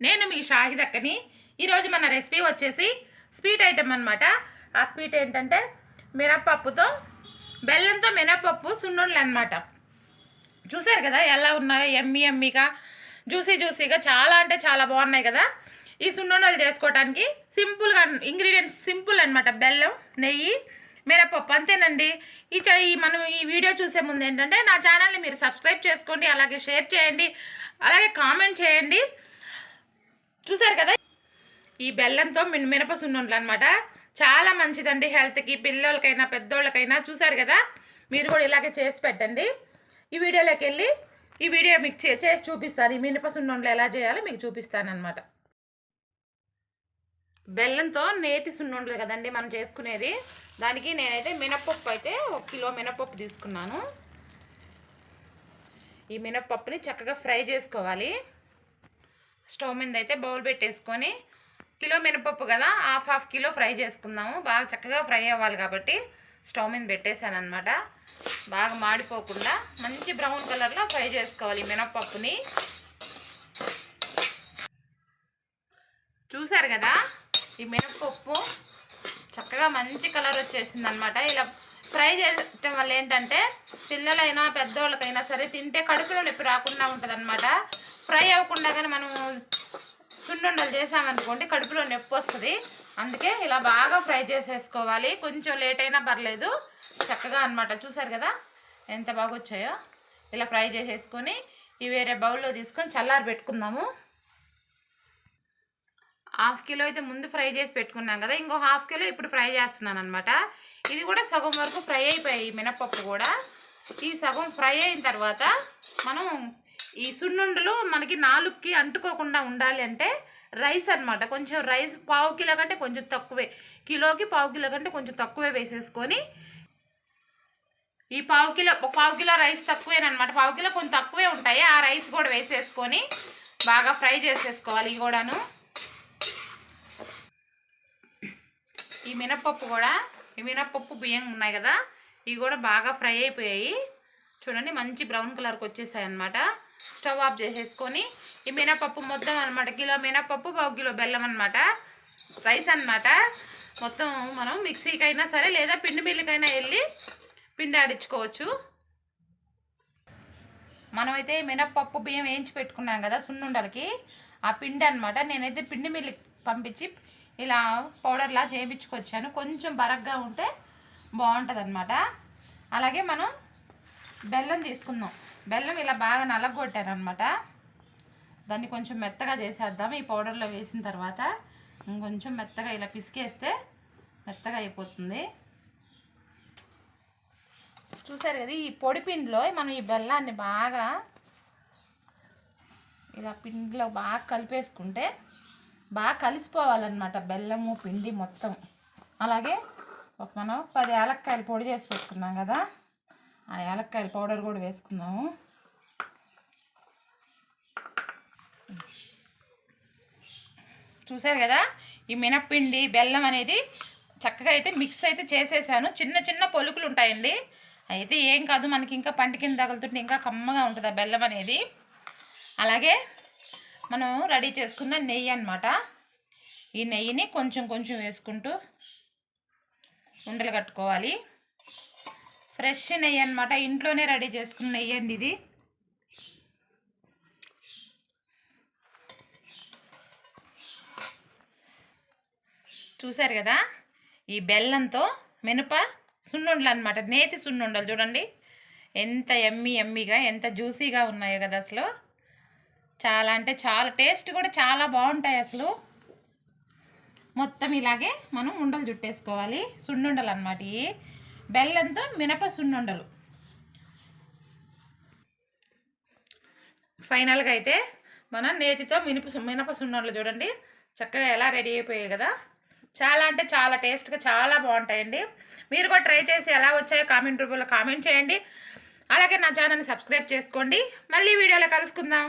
నేను మీ షాహిద్ అక్కని. ఈరోజు మన రెసిపీ వచ్చేసి స్వీట్ ఐటెం అనమాట ఆ స్వీట్ ఏంటంటే మినప్పప్పుతో బెల్లంతో మినప్పప్పు సున్నుండ్లు అనమాట చూసారు కదా ఎలా ఉన్నాయో ఎమ్మి ఎమ్మిగా జ్యూసీ జ్యూసీగా చాలా అంటే చాలా బాగున్నాయి కదా. ఈ సున్నుండలు చేసుకోవడానికి సింపుల్గా ఇంగ్రీడియంట్స్ సింపుల్ అనమాట బెల్లం నెయ్యి మినపప్పు అంతేనండి. ఈ చ- ఈ మనం ఈ వీడియో చూసే ముందు ఏంటంటే నా ఛానల్ని మీరు సబ్స్క్రైబ్ చేసుకోండి అలాగే షేర్ చేయండి అలాగే కామెంట్ చేయండి. చూసారు కదా? ఈ బెల్లంతో మిన్ మినప సున్నుండలు అనమాట చాలా మంచిదండి హెల్త్కి పిల్లలకైనా పెద్దోళ్ళకైనా చూసారు కదా? మీరు కూడా ఇలాగే చేసి పెట్టండి. ఈ వీడియోలోకి వెళ్ళి ఈ వీడియో మీకు చే- చేసి చూపిస్తాను. ఈ మినప సున్నుండలు ఎలా చేయాలో మీకు చూపిస్తాను అనమాట బెల్లంతో నేతి సున్నుండలు కదండి మనం చేసుకునేది. దానికి నేనైతే మినపప్పు అయితే ఒక కిలో మినపప్పు తీసుకున్నాను. ఈ మినపప్పుని చక్కగా ఫ్రై చేసుకోవాలి. స్టవ్ మీద అయితే బౌల్ పెట్టేసుకొని కిలో మినపప్పు కదా హాఫ్ హాఫ్ కిలో ఫ్రై చేసుకుందాము. బాగా చక్కగా ఫ్రై అవ్వాలి కాబట్టి స్టవ్ మీద పెట్టేశాను అనమాట బాగా మాడిపోకుండా మంచి బ్రౌన్ కలర్లో ఫ్రై చేసుకోవాలి ఈ మినపప్పుని. చూసారు కదా ఈ మినపప్పు చక్కగా మంచి కలర్ వచ్చేసింది అనమాట ఇలా ఫ్రై చేయటం వల్ల ఏంటంటే పిల్లలైనా పెద్దవాళ్ళకైనా సరే తింటే కడుపులో నొప్పి రాకుండా ఉంటుంది ఫ్రై అవ్వకుండా కానీ మనం చుండుండలు చేసామనుకోండి కడుపులో నొప్పి వస్తుంది. అందుకే ఇలా బాగా ఫ్రై చేసేసుకోవాలి. కొంచెం లేట్ అయినా పర్లేదు. చక్కగా అనమాట చూసారు కదా? ఎంత బాగా వచ్చాయో? ఇలా ఫ్రై చేసేసుకొని ఇవి వేరే బౌల్లో తీసుకొని చల్లారి పెట్టుకుందాము. హాఫ్ కిలో అయితే ముందు ఫ్రై చేసి పెట్టుకున్నాం కదా? ఇంకో హాఫ్ కిలో ఇప్పుడు ఫ్రై చేస్తున్నాను అనమాట ఇది కూడా సగం వరకు ఫ్రై అయిపోయాయి మినపప్పు కూడా. ఈ సగం ఫ్రై అయిన తర్వాత మనం ఈ సున్నుండలు మనకి నాలుగుకి అంటుకోకుండా ఉండాలి అంటే రైస్ అన్నమాట. కొంచెం రైస్ పావు కిలో కంటే కొంచెం తక్కువే. కిలోకి పావు కిలో కంటే కొంచెం తక్కువే వేసేసుకొని ఈ పావు కిలో పావు కిలో రైస్ తక్కువేనమాట పావు కిలో కొంచెం తక్కువే ఉంటాయి. ఆ రైస్ కూడా వేసేసుకొని బాగా ఫ్రై చేసేసుకోవాలి ఇవి కూడాను. ఈ మినప్పప్పు కూడా ఈ మినపప్పు బియ్యం ఉన్నాయి కదా ఇవి కూడా బాగా ఫ్రై అయిపోయాయి. చూడండి మంచి బ్రౌన్ కలర్కి వచ్చేసాయి అనమాట స్టవ్ ఆఫ్ చేసేసుకొని ఈ మినపప్పు మొత్తం అనమాట కిలో మినపప్పు పావు కిలో బెల్లం అనమాట రైస్ అన్నమాట. మొత్తం మనం మిక్సీకైనా సరే లేదా పిండి మిల్లుకైనా వెళ్ళి పిండి ఆడించుకోవచ్చు. మనమైతే మినపప్పు బియ్యం వేయించి పెట్టుకున్నాం కదా సున్నుండలకి. ఆ పిండి అనమాట నేనైతే పిండి మిల్లి పంపించి ఇలా పౌడర్లా చేయించుకొచ్చాను కొంచెం బరగ్గా ఉంటే బాగుంటుంది అనమాట అలాగే మనం బెల్లం తీసుకుందాం. బెల్లం ఇలా బాగా నలగొట్టాను అనమాట దాన్ని కొంచెం మెత్తగా చేసేద్దాం. ఈ పౌడర్లో వేసిన తర్వాత ఇంకొంచెం మెత్తగా ఇలా పిసికేస్తే మెత్తగా అయిపోతుంది. చూసారు కదా ఈ పొడి పిండిలో మనం ఈ బెల్లాన్ని బాగా ఇలా పిండిలో బాగా కలిపేసుకుంటే బాగా కలిసిపోవాలన్నమాట బెల్లము పిండి మొత్తం. అలాగే ఒక మనం పది ఏలక్కాయలు పొడి చేసి పెట్టుకున్నాం కదా. ఆ యాలక్కాయల పౌడర్ కూడా వేసుకుందాము. చూసారు కదా? ఈ మినప్పిండి బెల్లం అనేది చక్కగా అయితే మిక్స్ అయితే చేసేసాను. చిన్న చిన్న పొలుకులు ఉంటాయండి. అయితే ఏం కాదు మనకి ఇంకా పంట కింద తగులుతుంటే ఇంకా కమ్మగా ఉంటుంది ఆ బెల్లం అనేది. అలాగే మనం రెడీ చేసుకున్న నెయ్యి అన్నమాట. ఈ నెయ్యిని కొంచెం కొంచెం వేసుకుంటూ ఉండలు కట్టుకోవాలి. ఫ్రెష్ నెయ్యి అనమాట ఇంట్లోనే రెడీ చేసుకున్న నెయ్యి అండి ఇది. చూసారు కదా? ఈ బెల్లంతో మినప సున్నుండలు అనమాట నేతి సున్నుండలు చూడండి. ఎంత ఎమ్మి ఎమ్మిగా ఎంత జ్యూసీగా ఉన్నాయో కదా అసలు. చాలా అంటే చాలా టేస్ట్ కూడా చాలా బాగుంటాయి అసలు. మొత్తం ఇలాగే మనం ఉండలు చుట్టేసుకోవాలి. సున్నుండలు అనమాట ఇవి. బెల్లంతో మినప సున్నుండలు. ఫైనల్గా అయితే మన నేతితో మినప మినప సున్నుండలు చూడండి. చక్కగా ఎలా రెడీ అయిపోయాయి కదా. చాలా అంటే చాలా టేస్ట్గా చాలా బాగుంటాయండి. మీరు కూడా ట్రై చేసి ఎలా వచ్చాయో కామెంట్ రూపంలో కామెంట్ చేయండి. అలాగే నా ఛానల్ని సబ్స్క్రైబ్ చేసుకోండి. మళ్ళీ వీడియోలో కలుసుకుందాం.